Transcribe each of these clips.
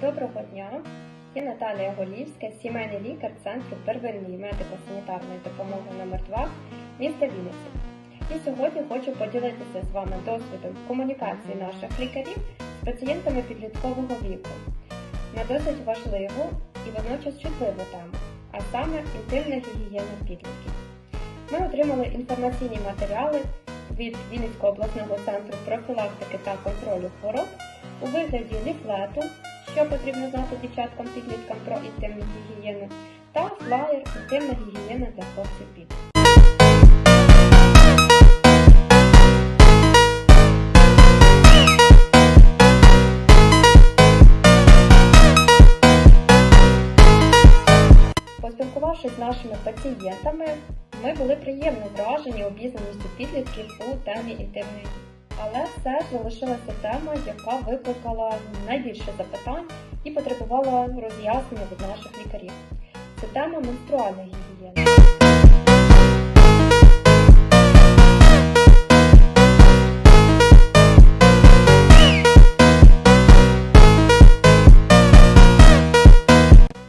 Доброго дня! Я Наталія Голівська, сімейний лікар Центру первинної медико-санітарної допомоги номер 2 міста Вінниці. І сьогодні хочу поділитися з вами досвідом комунікації наших лікарів з пацієнтами підліткового віку на досить важливу і водночас чутливу тему, а саме інтимна гігієна підлітків. Ми отримали інформаційні матеріали від Вінницького обласного центру профілактики та контролю хвороб у вигляді ліфлету, що потрібно знати дівчаткам підліткам про інтимну гігієну, та флаєр інтимна гігієна для хлопців підлітків. Поспілкувавшись з нашими пацієнтами, ми були приємно вражені обізнаністю підлітків у темі інтимної. Але все залишилася тема, яка викликала найбільше запитань і потребувала роз'яснення від наших лікарів. Це тема менструальної гігієни.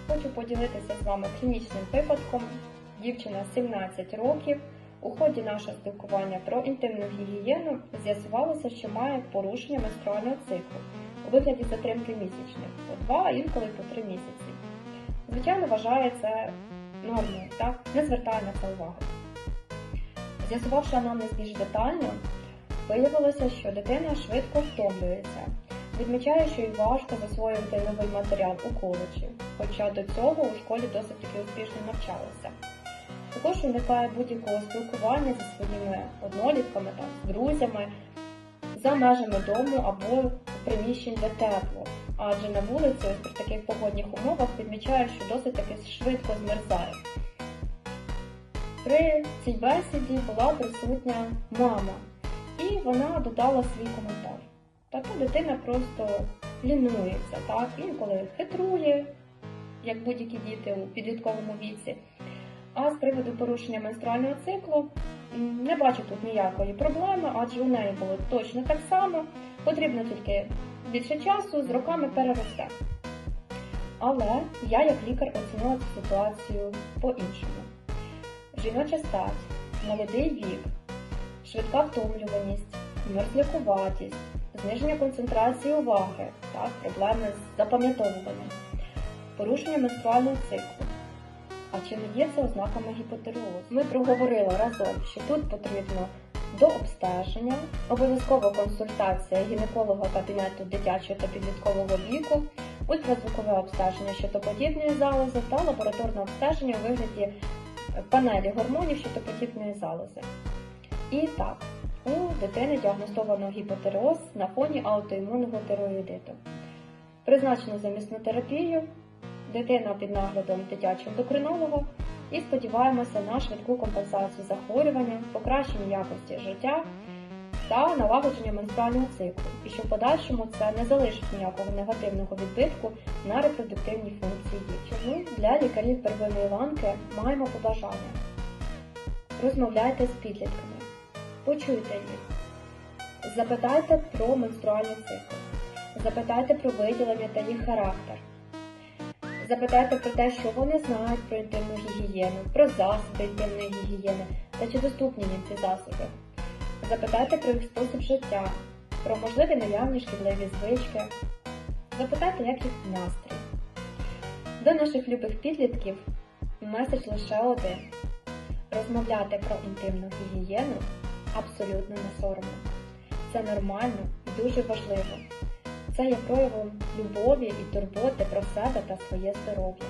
Хочу поділитися з вами клінічним випадком. Дівчина 17 років. У ході нашого спілкування про інтимну гігієну з'ясувалося, що має порушення менструального циклу у вигляді затримки місячних по 2, а інколи по 3 місяці. Звичайно, вважає це нормою, так? не звертає на це уваги. З'ясувавши анамнез більш детально, виявилося, що дитина швидко втомлюється. Відмічає, що їй важко засвоювати новий матеріал у коледжі, хоча до цього у школі досить таки успішно навчалася. Також уникає будь-якого спілкування зі своїми однолітками, там, друзями, за межами дому або приміщень, де тепло. Адже на вулиці, при таких погодних умовах, відмічає, що досить таки швидко змерзає. При цій бесіді була присутня мама, і вона додала свій коментар. Така дитина просто лінується, так, інколи хитрує, як будь-які діти у підлітковому віці. А з приводу порушення менструального циклу не бачу тут ніякої проблеми, адже у неї було точно так само. Потрібно тільки більше часу, з роками переросте. Але я, як лікар, оцінила цю ситуацію по-іншому. Жіноча стать, молодий вік, швидка втомлюваність, мерзлякуватість, зниження концентрації уваги, так, проблеми з запам'ятовуванням, порушення менструального циклу. А чи не є це ознаками гіпотереозу? Ми проговорили разом, що тут потрібно до обстеження, обов'язкова консультація гінеколога кабінету дитячого та підліткового віку, ультразвукове обстеження щитоподібної залози та лабораторне обстеження у вигляді панелі гормонів щитоподібної залози. І так, у дитини діагностовано гіпотереоз на фоні аутоімунного тироїдиту. Призначено замісну терапію, дитина під наглядом дитячого ендокринолога і сподіваємося на швидку компенсацію захворювання, покращення якості життя та налагодження менструального циклу, і що в подальшому це не залишить ніякого негативного відбитку на репродуктивні функції дівчини. Для лікарів первинної ланки маємо побажання. Розмовляйте з підлітками, почуйте їх, запитайте про менструальний цикл, запитайте про виділення та їх характер. Запитайте про те, що вони знають про інтимну гігієну, про засоби інтимної гігієни та чи доступні їм ці засоби. Запитайте про їх спосіб життя, про можливі наявні шкідливі звички. Запитайте, як їх настрій. До наших любих підлітків меседж лише один. Розмовляти про інтимну гігієну абсолютно не соромно. Це нормально і дуже важливо. Це є проявом любові і турботи про себе та своє здоров'я.